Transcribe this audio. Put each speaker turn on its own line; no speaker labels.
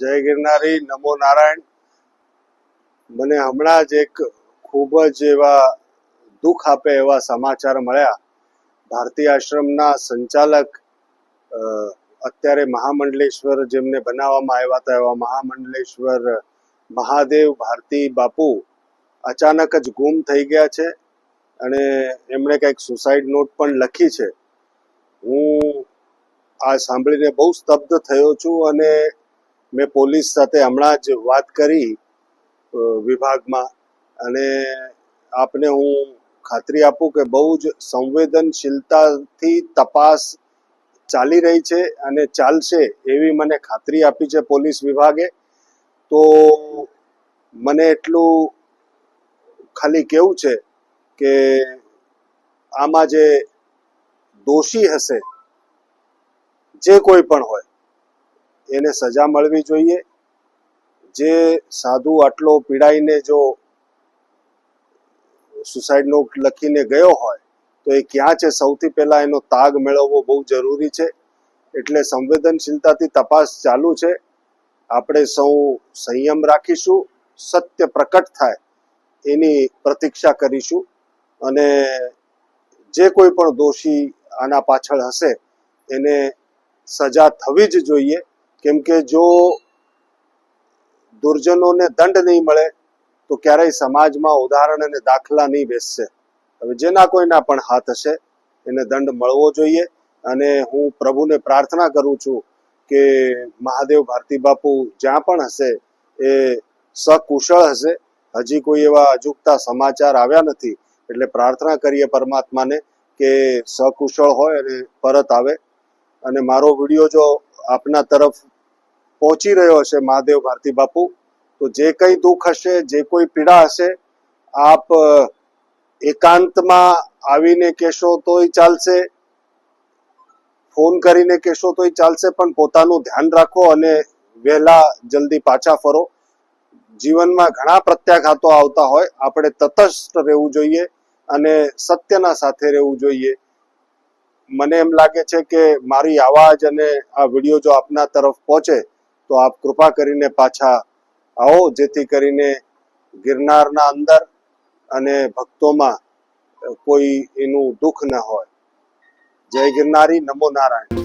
જય ગિરનારી, નમો નારાયણ. મને હમણાં જ એક ખૂબ જ એવા દુઃખ આપે એવા સમાચાર મળ્યા. ભારતીય આશ્રમના સંચાલક અત્યારે મહામંડલેશ્વર જેમને બનાવવામાં આવ્યા હતા, એવા મહામંડલેશ્વર મહાદેવ ભારતી બાપુ અચાનક જ ગુમ થઈ ગયા છે અને એમણે કંઈક સુસાઇડ નોટ પણ લખી છે. હું આ સાંભળીને બહુ સ્તબ્ધ થયો છું અને મેં પોલીસ સાથે હમણાં જ વાત કરી વિભાગમાં. અને આપને હું ખાતરી આપું કે બહુ જ સંવેદનશીલતાથી તપાસ ચાલી રહી છે અને ચાલશે એવી મને ખાતરી આપી છે પોલીસ વિભાગે. તો મને એટલું ખાલી કેવું છે કે આમાં જે દોષી હશે, જે કોઈ પણ હોય એને સજા મળવી જોઈએ. જે સાધુ આટલો પીડાઈને જો સુસાઇડ નોટ લખીને ગયો હોય, તો એ ક્યાં છે? સૌથી પહેલા એનો તાગ મેળવવો બહુ જરૂરી છે. એટલે સંવેદનશીલતાથી તપાસ ચાલુ છે. આપણે સૌ સંયમ રાખીશું. સત્ય પ્રકટ થાય એની પ્રતીક્ષા કરીશું. અને જે કોઈ પણ દોષી આના પાછળ હશે, એને સજા થવી જ જોઈએ. કેમ કે જો દુર્જનોને દંડ નહીં મળે, તો ક્યારેય સમાજમાં ઉદાહરણ અને દાખલા નહીં બેસશે. હવે જેના કોઈના પણ હાથ હશે, એને દંડ મળવો જોઈએ. અને હું પ્રભુને પ્રાર્થના કરું છું કે મહાદેવ ભારતી બાપુ જ્યાં પણ હશે, એ સકુશળ હશે. હજી કોઈ એવા અજુકતા સમાચાર આવ્યા નથી. એટલે પ્રાર્થના કરીએ પરમાત્માને કે સકુશળ હોય અને પરત આવે. અને મારો વીડિયો જો આપના તરફ પહોંચી રહ્યો હશે મહાદેવ ભારતી બાપુ. તો જે કંઈ દુઃખ હશે, જે કોઈ પીડા હશે, આપ એકાંતમાં આવીને કહેશો તોય ચાલશે. ફોન કરીને કહેશો તોય ચાલશે, પણ પોતાનું ધ્યાન રાખો અને વહેલા જલ્દી પાછા ફરો. જીવનમાં ઘણા પ્રત્યાઘાતો આવતા હોય. આપણે તટસ્થ રહેવું જોઈએ અને સત્યના સાથે રહેવું જોઈએ. મને એમ લાગે છે કે મારી આવાજ અને આ વીડિયો જો આપના તરફ પહોંચે, તો આપ કૃપા કરીને પાછા આવો, જેથી કરીને ગિરનારના અંદર અને ભક્તોમાં કોઈ એનું દુઃખ ન હોય. જય ગિરનારી, નમો નારાયણ.